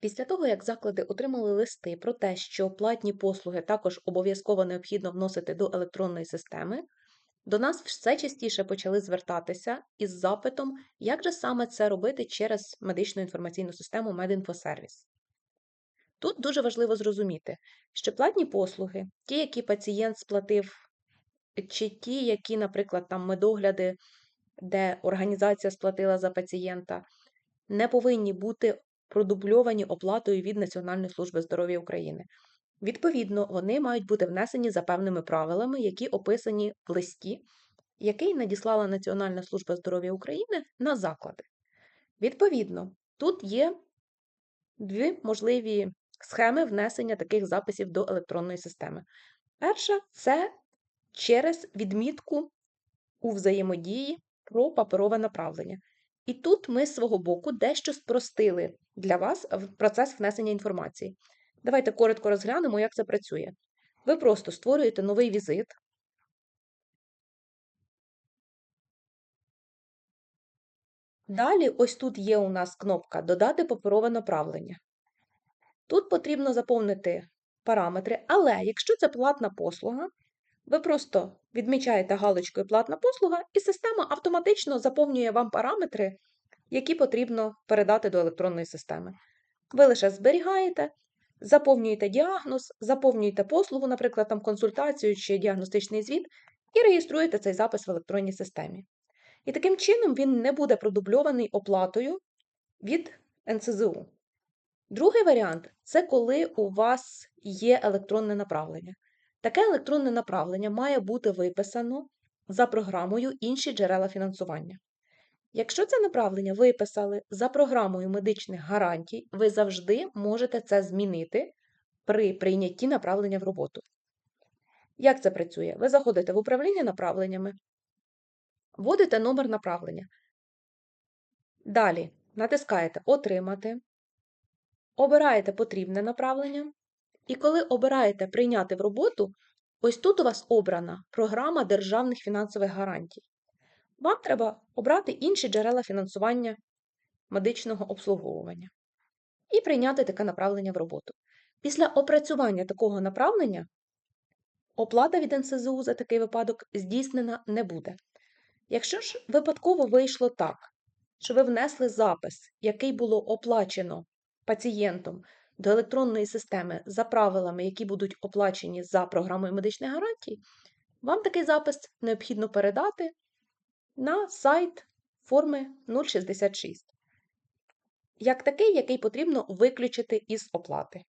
Після того, як заклади отримали листи про те, що платні послуги також обов'язково необхідно вносити до електронної системи, до нас все частіше почали звертатися із запитом, як же саме це робити через медичну інформаційну систему MedInfoService. Тут дуже важливо зрозуміти, що платні послуги, ті, які пацієнт сплатив, чи ті, які, наприклад, там медогляди, де організація сплатила за пацієнта, не повинні бути продубльовані оплатою від Національної служби здоров'я України. Відповідно, вони мають бути внесені за певними правилами, які описані в листі, який надіслала Національна служба здоров'я України на заклади. Відповідно, тут є дві можливі схеми внесення таких записів до електронної системи. Перша це через відмітку у взаємодії про паперове направлення. І тут ми з свого боку дещо спростили для вас процес внесення інформації. Давайте коротко розглянемо, як це працює. Ви просто створюєте новий візит. Далі, ось тут є у нас кнопка Додати паперове направлення. Тут потрібно заповнити параметри, але якщо це платна послуга, ви просто відмічаєте галочкою платна послуга, і система автоматично заповнює вам параметри, які потрібно передати до електронної системи. Ви лише зберігаєте, заповнюєте діагноз, заповнюєте послугу, наприклад, там консультацію чи діагностичний звіт, і реєструєте цей запис в електронній системі. І таким чином він не буде продубльований оплатою від НСЗУ. Другий варіант це коли у вас є електронне направлення. Таке електронне направлення має бути виписано за програмою інші джерела фінансування. Якщо це направлення виписали за програмою медичних гарантій, ви завжди можете це змінити при прийнятті направлення в роботу. Як це працює? Ви заходите в управління направленнями, вводите номер направлення. Далі натискаєте Отримати, обираєте потрібне направлення, і коли обираєте Прийняти в роботу, ось тут у вас обрана програма державних фінансових гарантій. Вам треба обрати інші джерела фінансування медичного обслуговування і прийняти таке направлення в роботу. Після опрацювання такого направлення оплата від НСЗУ за такий випадок здійснена не буде. Якщо ж випадково вийшло так, що ви внесли запис, який було оплачено пацієнтом до електронної системи за правилами, які будуть оплачені за програмою медичних гарантій, вам такий запис необхідно передати на сайт форми 066, як такий, який потрібно виключити із оплати.